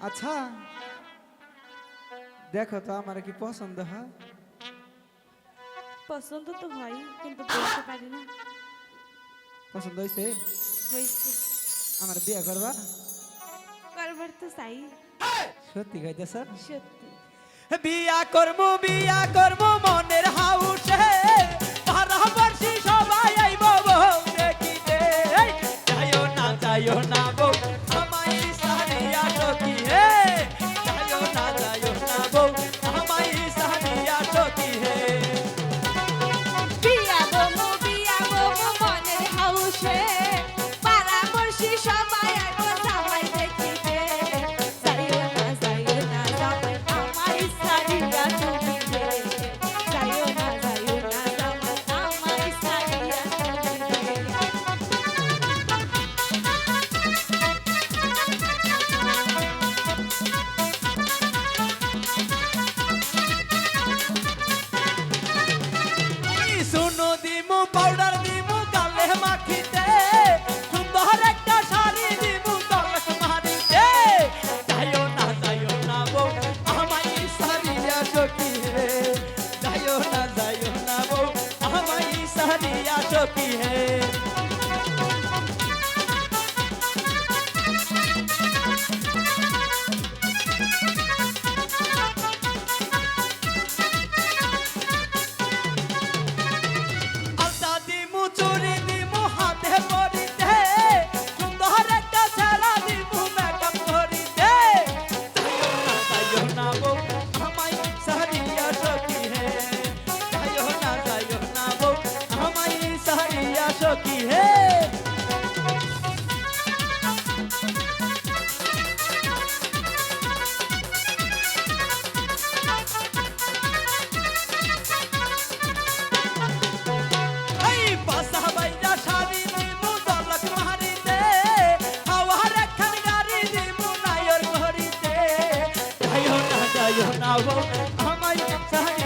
আচ্ছা, দেখো তো আমার কি পছন্দ পছন্দ তো হয় কিন্তু পছন্দ আমার বিয়ে করবা? করবার তো চাই। সত্যি কইতেছ? সত্যি। বিয়া করব বিয়া করব মনের হাউসে você. दिया चौकी है। সখী হে Yo now, I'm my time.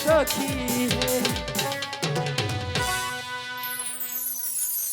সখী হে।